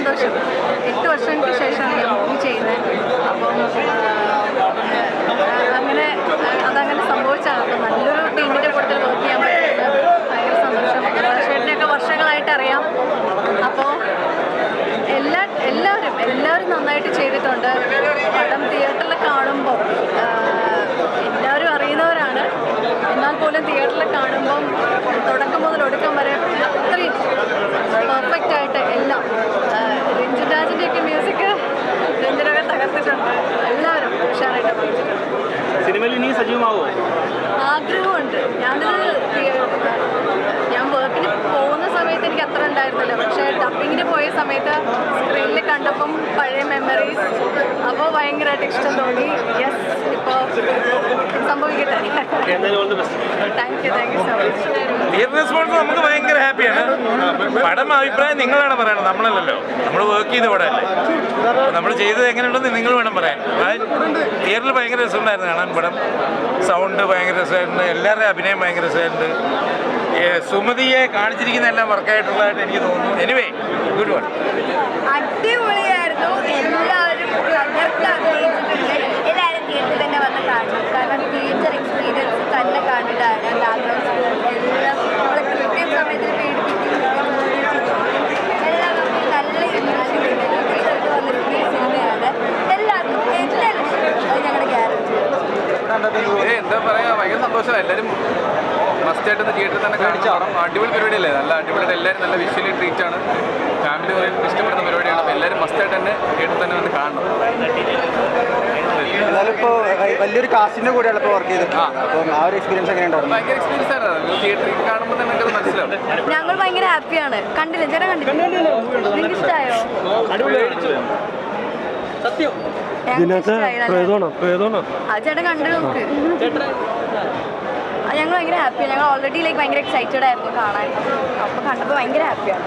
സന്തോഷം. എട്ട് വർഷങ്ങൾക്ക് ശേഷമാണ് ഞാൻ മൂവി ചെയ്യുന്നത്. അപ്പം അങ്ങനെ അതങ്ങനെ സംഭവിച്ചാണ് അപ്പം നല്ലൊരു ടീമിന്റെ കൂട്ടത്തിൽ വർക്ക് ചെയ്യാൻ പറ്റുന്നത് ഭയങ്കര സന്തോഷം. ചേട്ടനെയൊക്കെ വർഷങ്ങളായിട്ട് അറിയാം. അപ്പോൾ എല്ലാ എല്ലാവരും എല്ലാവരും നന്നായിട്ട് ചെയ്തിട്ടുണ്ട്. പടം തിയേറ്ററിൽ കാണുമ്പോൾ എല്ലാവരും അറിയുന്നവരാണ്. എന്നാൽ പോലും തിയേറ്ററിൽ സജീവമാവോ ആഗ്രഹമുണ്ട്. തിയ- ഞാൻ വർക്കിന് പോകുന്ന സമയത്ത് എനിക്ക് അത്ര ഉണ്ടായിരുന്നില്ല. പക്ഷേ ഡബിങ്ങിന് പോയ സമയത്ത് സ്ക്രീനിൽ കണ്ടപ്പം പഴയ മെമ്മറീസ് അപ്പോൾ ഭയങ്കരമായിട്ട് ഇഷ്ടം തോന്നി. യെസ് ഇപ്പോൾ സംഭവിക്കട്ടെ. Thank you thank you so much theatre response നമുക്ക് ഭയങ്കര ഹാപ്പിയാണ് പടം അഭിപ്രായം നിങ്ങളാണ് പറയണത് നമ്മളല്ലല്ലോ. നമ്മൾ വർക്ക് ചെയ്ത പടമല്ലേ. നമ്മൾ ചെയ്തത് എങ്ങനെയുണ്ടെന്ന് നിങ്ങൾ വേണം പറയാൻ. തിയേറ്ററിൽ ഭയങ്കര രസമുണ്ടായിരുന്നു കാണാൻ പടം. സൗണ്ട് ഭയങ്കര രസമായിട്ടുണ്ട് എല്ലാവരുടെയും അഭിനയം ഭയങ്കര രസമായിട്ടുണ്ട് സുമതിയെ കാണിച്ചിരിക്കുന്ന എല്ലാം വർക്കായിട്ടുള്ളതായിട്ട് എനിക്ക് തോന്നുന്നു. എനിവേ ഗുഡ് വൺ അടിപൊളിയായിരുന്നു തകർത്ത് അഭിനയിച്ചിട്ടുണ്ട് എല്ലാവരും തിയേറ്ററിൽ തന്നെ വന്ന് കാണണം കാരണം തിയേറ്റർ എക്സ്പീരിയൻസ് തന്നെ കണ്ടിട്ടാണ് ബാക്ക്ഗ്രൗണ്ട് സ്കോർ എല്ലാം നമ്മളെ കൃത്യം സമയത്ത് പേടിപ്പിക്കും എല്ലാം നമുക്ക് നല്ല ഇമോഷൻ തിയേറ്ററിൽ വന്നിരിക്കുന്ന സിനിമയാണ് എല്ലാവർക്കും എല്ലാവരും ഇഷ്ടപ്പെടും അത് ഞങ്ങളുടെ ഗ്യാരണ്ടി ഏ എന്താ പറയാ ഭയങ്കര സന്തോഷം. എല്ലാവരും മസ്റ്റ് ആയിട്ട് തിയേറ്ററിൽ തന്നെ കാണിച്ച പടം അടിപൊളി പരിപാടിയല്ലേ? നല്ല അടിപൊളിയായിട്ട് എല്ലാവരും നല്ല വിഷ്വലി ട്രീറ്റ് ആണ്. ഫാമിലി ഇഷ്ടപ്പെടുന്ന പരിപാടിയാണ്. അപ്പോൾ എല്ലാവരും മസ്റ്റ് ആയിട്ട് തന്നെ തിയേറ്ററിൽ തന്നെ വന്ന് കാണണം. വലിയൊരു കാസ്റ്റിന്റെ കൂടെയാണ് ഇപ്പോൾ വർക്ക് ചെയ്തത്. അപ്പം ആ ഒരു എക്സ്പീരിയൻസ് എങ്ങനെയുണ്ടായിരുന്നു ഭയങ്കര എക്സ്പീരിയൻസ് ആണ്. തിയേറ്ററിൽ കാണുമ്പോൾ തന്നെ മനസ്സിലാവും. ഞങ്ങൾ ഭയങ്കര ഹാപ്പിയാണ് കണ്ടില്ല? ചേട്ടാ കണ്ടില്ല നിങ്ങൾക്ക് ഇഷ്ടമായോ ഇതിനകത്ത് പ്രേതമാണോ? പ്രേതമാണോ? ആ ചേട്ടൻ കണ്ടു നോക്ക്. ഞങ്ങൾ ഭയങ്കര ഹാപ്പിയാണ് ഞങ്ങൾ ഓൾറെഡി ലൈക്ക് ഭയങ്കര എക്സൈറ്റഡ് ആയിരുന്നു കാണാൻ. അപ്പോൾ കണ്ടപ്പോൾ ഭയങ്കര ഹാപ്പിയാണ്